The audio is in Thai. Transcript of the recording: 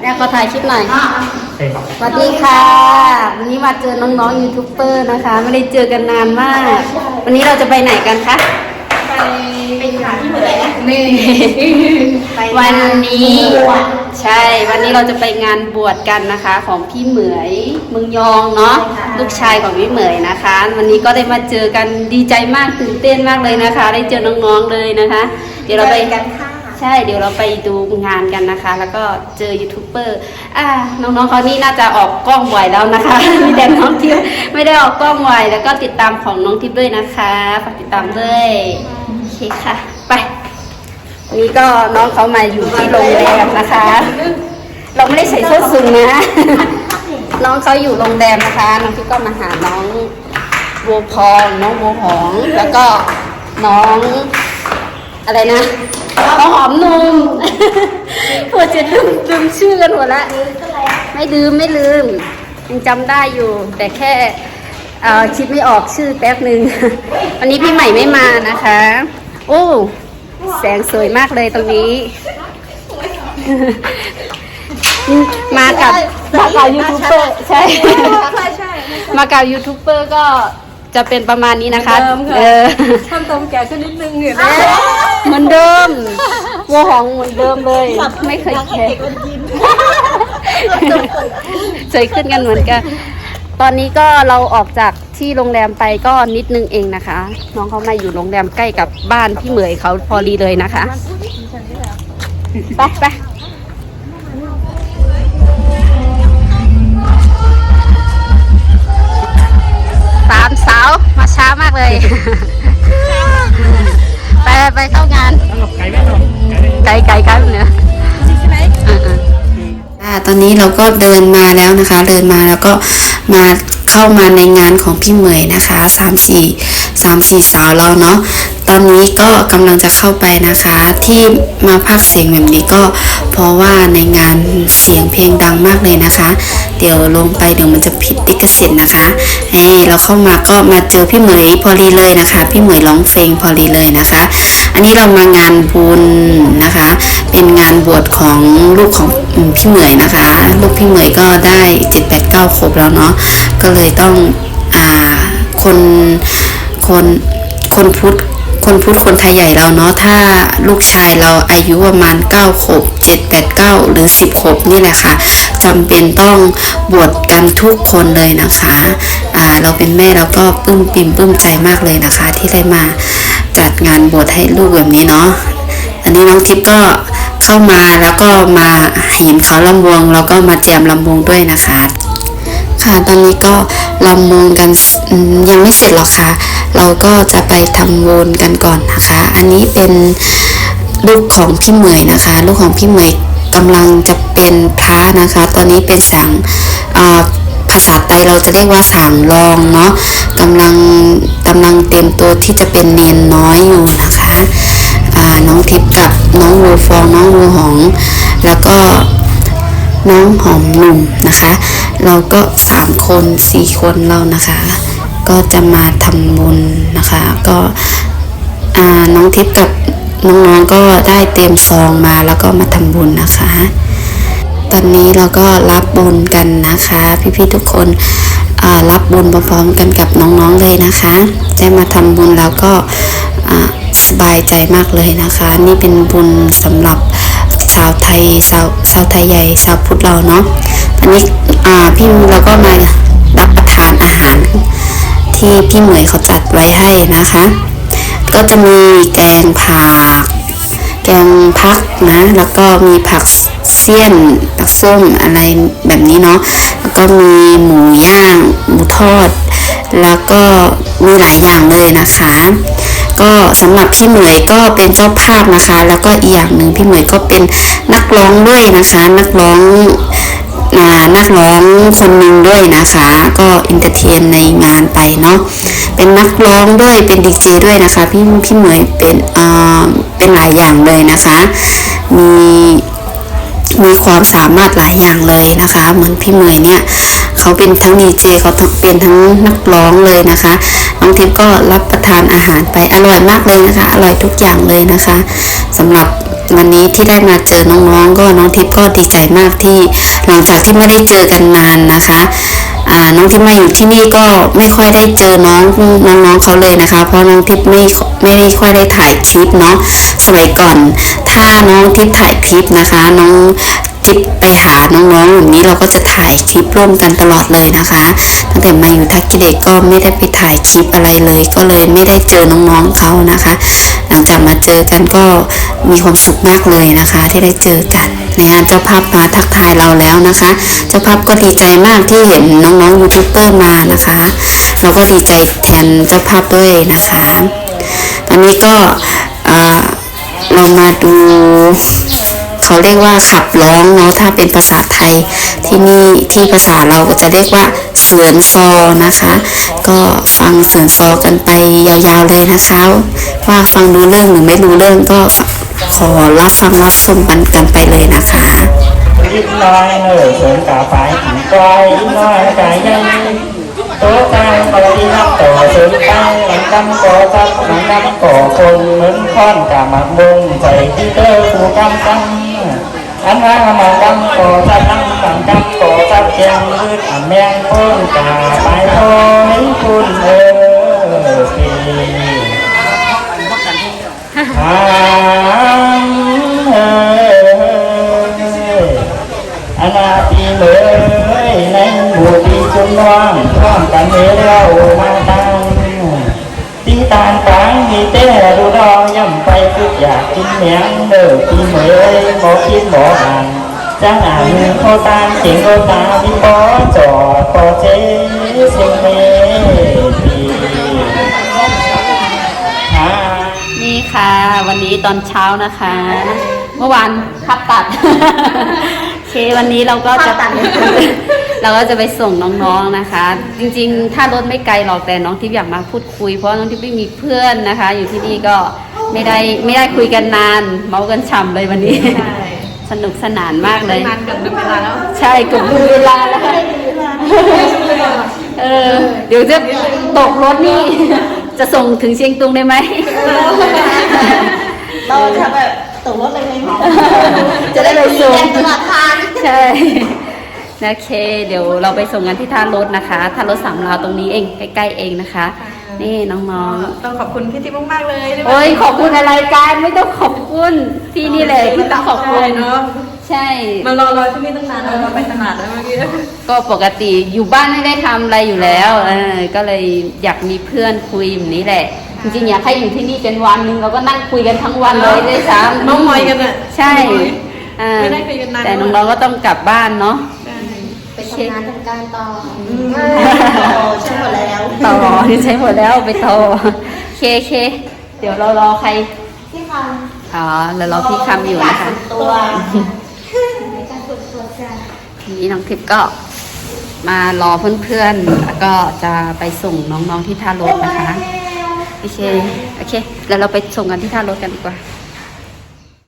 แม่ขอถ่ายคลิปหน่อยใช่ครับ สวัสดีค่ะ วันนี้มาเจอน้องๆยูทูบเบอร์นะคะ ไม่ได้เจอกันนานมาก วันนี้เราจะไปไหนกันคะ ไปไปหาที่เหมือนนะ นี่ วันนี้ ใช่ วันนี้เราจะไปงานบวชกันนะคะ ของพี่เหมยเมืองยองเนาะลูกชายของพี่เหมยนะคะ วันนี้ก็ได้มาเจอกันดีใจมากตื่นเต้นมากเลยนะคะ ได้เจอน้องๆเลยนะคะ เดี๋ยวเราไปกันค่ะ ใช่เดี๋ยวเราไปดูงานกันนะคะ แล้วก็เจอยูทูบเบอร์อ่าน้องๆเขานี่น่าจะออกกล้องบ่อยแล้วนะคะมีแต่น้องทิพย์ไม่ได้ออกกล้องบ่อยแล้วก็ติดตามของน้องทิพย์ด้วยนะคะฝากติดตามด้วยโอเคค่ะ ไป นี่ก็น้องเขามาอยู่ที่โรงแรมนะคะ เราไม่ได้ใส่เสื้อสูงนะน้องเขาอยู่โรงแรมนะคะน้องทิพย์ก็มาหาน้องโวพองน้องโวหอง แล้วก็น้องอะไรนะ น้องหอมนุ่มปวดจะลืมลืมชื่อกันหมดละไม่ลืมไม่ลืมยังจำได้อยู่ แต่แค่เอ่อคิดไม่ออกชื่อแป๊บหนึ่งวันนี้พี่ใหม่ไม่มานะคะ โอ้แสงสวยมากเลยตรงนี้มากับมากับยูทูบเบอร์ใช่ใช่ใช่มากับยูทูบเบอร์ก็ จะเป็นประมาณนี้นะคะเดิมค่ะเออทำตรงแก่ขึ้นนิดนึงเนี่ยนะเหมือนเดิมวัวหองเหมือนเดิมเลย ไม่เคยแพ้สวยขึ้นกันเหมือนกัน ตอนนี้ก็เราออกจากที่โรงแรมไปก็นิดนึงเองนะคะ น้องเขามาอยู่โรงแรมใกล้กับบ้านพี่เหมยเขาพอดีเลยนะคะ ไปไป มสาวมาช้ามากเลย ไปไปเข้างานต้องหลบไกลไหมหลบไกลไหมไกลไกลกันเนื้อใช่ไหมอ่าตอนนี้เราก็เดินมาแล้วนะคะ เดินมาแล้วก็มาเข้ามาในงานของพี่เหมยนะคะสามสี่สามสี่สาวเราเนาะตอนนี้ก็กำลังจะเข้าไปนะคะ ที่มาพักเสียงแบบนี้ก็ เพราะว่าในงานเสียงเพลงดังมากเลยนะคะ เดี๋ยวลงไปเดี๋ยวมันจะผิดลิขสิทธิ์นะคะเอ้เราเข้ามาก็มาเจอพี่เหมยพอดีเลยนะคะ พี่เหมยร้องเพลงพอดีเลยนะคะ อันนี้เรามางานบุญนะคะ เป็นงานบวชของลูกของพี่เหมยนะคะ ลูกพี่เหมยก็ได้เจ็ดแปดเก้าครบแล้วเนาะก็เลยต้องอ่าคนคนคนพุทธ คนพุทธคนไทยใหญ่เราเนาะถ้าลูกชายเราอายุประมาณเก้าขวบเจ็ดแปดเก้าหรือสิบขวบนี่แหละค่ะจำเป็นต้องบวชกันทุกคนเลยนะคะอ่าเราเป็นแม่เราก็ปลื้มปิ่มปลื้มใจมากเลยนะคะ ที่ได้มาจัดงานบวชให้ลูกแบบนี้เนาะอันนี้น้องทิพย์ก็เข้ามาแล้วก็มาเห็นเขาลำวงแล้วก็มาแจมลำวงด้วยนะคะ ค่ะตอนนี้ก็ลำวงกันยังไม่เสร็จหรอกค่ะ เราก็จะไปทำวนกันก่อนนะคะ อันนี้เป็นลูกของพี่เหมยนะคะ ลูกของพี่เหมยกำลังจะเป็นพระนะคะ ตอนนี้เป็นสังภาษาไทยเราจะเรียกว่าสังรองเนาะกำลังกำลังเตรียมตัวที่จะเป็นเนียนน้อยอยู่นะคะน้องทิพย์กับน้องวัวฟองน้องวัวหอง แล้วก็น้องหอมหนุ่มนะคะ เราก็สามคนสี่คนเรานะคะ ก็จะมาทำบุญนะคะ ก็น้องทิพย์กับน้องๆก็ได้เตรียมซองมาแล้วก็มาทำบุญนะคะ ตอนนี้เราก็รับบุญกันนะคะ พี่ๆทุกคนรับบุญพร้อมๆกันกับน้องๆเลยนะคะได้มาทำบุญแล้วก็สบายใจมากเลยนะคะ นี่เป็นบุญสำหรับชาวไทยชาวชาวไทยใหญ่ชาวพุทธเราเนาะตอนนี้พี่เราก็มารับประทานอาหาร ที่พี่เหมยเขาจัดไว้ให้นะคะ ก็จะมีแกงผัก แกงพักนะ แล้วก็มีผักเสี้ยนผักส้มอะไรแบบนี้เนาะ แล้วก็มีหมูย่าง หมูทอด แล้วก็มีหลายอย่างเลยนะคะ ก็สำหรับพี่เหมยก็เป็นเจ้าภาพนะคะ แล้วก็อีกอย่างหนึ่งพี่เหมยก็เป็นนักร้องด้วยนะคะ นักร้องานักร้องคนหนึ่งด้วยนะคะ ก็อินเตอร์เทนในงานไปเนาะเป็นนักร้องด้วยเป็นดีเจด้วยนะคะพี่พี่เหมยเป็นเอ่าเป็นหลายอย่างเลยนะคะ มีมีความสามารถหลายอย่างเลยนะคะ เหมือนพี่เหมยเนี่ยเขาเป็นทั้งดีเจเขาเป็นทั้งนักร้องเลยนะคะน้องทิพย์ก็รับประทานอาหารไปอร่อยมากเลยนะคะ อร่อยทุกอย่างเลยนะคะสำหรับ วันนี้ที่ได้มาเจอน้องๆก็น้องทิพย์ก็ดีใจมากที่ หลังจากที่ไม่ได้เจอกันนานนะคะน้องทิพย์มาอยู่ที่นี่ก็ไม่ค่อยได้เจอน้องน้องๆเขาเลยนะคะ เพราะน้องทิพย์ไม่ไม่ได้ค่อยได้ถ่ายคลิปเนาะสมัยก่อน ถ้าน้องทิพย์ถ่ายคลิปนะคะ น้อง ทิพย์ไปหาน้องๆแบบนี้เราก็จะถ่ายคลิปร่วมกันตลอดเลยนะคะ ตั้งแต่มาอยู่ทักกิเด็กก็ไม่ได้ไปถ่ายคลิปอะไรเลย ก็เลยไม่ได้เจอน้องๆเขานะคะ หลังจากมาเจอกันก็มีความสุขมากเลยนะคะ ที่ได้เจอกันในงานเจ้าภาพมาทักทายเราแล้วนะคะ เจ้าภาพก็ดีใจมากที่เห็นน้องๆยูทูบเบอร์มานะคะ เราก็ดีใจแทนเจ้าภาพด้วยนะคะ ตอนนี้ก็เออเรามาดู เขาเรียกว่าขับร้องเนาะถ้าเป็นภาษาไทยที่นี่ที่ภาษาเราจะเรียกว่าเสือนซอนะคะ ก็ฟังเสือนซอกันไปยาวๆเลยนะคะ ว่าฟังรู้เรื่องหรือไม่รู้เรื่องก็ขอรับฟังรับชมกันไปเลยนะคะยิ้มน้อยเนอเฉินกาฝายถึงก้อยยิ้มน้อยกายยังโตตางบาลีนักต่อเฉินตั้งหลันก่อตับหลังดำก่อคนเหมือนข้อนกาหมักมุงใจที่เตอร์ผู้กำตั้ง อันว่างมาดังโต่อจะนั่งสังกังโตจะเชียงหรือแม่งเพิ่งกาไปโตให้โออยากกินเมียงเด้อปีเหมยบอกคิดบอกอ่านจ้างอ่านเขาตามเสียงเขาตาพี่บอจอดพอเจเสียงเมปีหานี่ค่ะ วันนี้ตอนเช้านะคะ เมื่อวานพับตัดโอเควันนี้เราก็จะเราก็จะไปส่งน้องๆนะคะ จริงๆ ถ้ารถไม่ไกลหรอกแต่น้องทิพย์อยากมาพูดคุยเพราะน้องทิพย์ไม่มีเพื่อนนะคะ อยู่ที่นี่ก็ ไม่ได้ไม่ได้คุยกันนาน เมากันฉ่ำเลยวันนี้ สนุกสนานมากเลยนานเกือบหนึ่งเวลาแล้ว ใช่เกือบลืมเวลาแล้วเออเดี๋ยวจะตกรถนี่ จะส่งถึงเชียงตุงได้ไหมเราจะแบบตกรถเลยไหมจะได้ไปส่งตลอดทางใช่โอเค เดี๋ยวเราไปส่งกันที่ท่ารถนะคะท่ารถสามลาวตรงนี้เองใกล้ๆเองนะคะ นี่น้องต้องขอบคุณพี่ทิพย์มากๆเลยๆโอ้ยขอบคุณอะไรกันไม่ต้องขอบคุณพี่นี่แหละที่ต้องขอบคุณเนาะใช่มารอรอที่นี่ตั้งนานแล้วมาไปตลาดแล้วเมื่อกี้ก็ปกติอยู่บ้านไม่ได้ทำอะไรอยู่แล้วเออก็เลยอยากมีเพื่อนคุยแบบนี้แหละจริงๆอยากให้อยู่ที่นี่เป็นวันหนึงเราก็นั่งคุยกันทั้งวันเลยด้วยซ้ำเมามอยกันอะใช่อ่าไม่ได้คุยกันนานแต่น้องๆก็ต้องกลับบ้านเนาะ ไปทำงานทำการต่อใช่หมดแล้วต่อใช้หมดแล้วไปต่อเคเค เดี๋ยวเรารอใครที่ทอ๋อเรารอพี่คำอยู่นะคะำตัวทีนี้น้องทิพย์ก็มารอเพื่อนๆ แล้วก็จะไปส่งน้องๆที่ท่ารถนะคะ โอเค โอเค แล้วเราไปส่งกันที่ท่ารถกันดีกว่า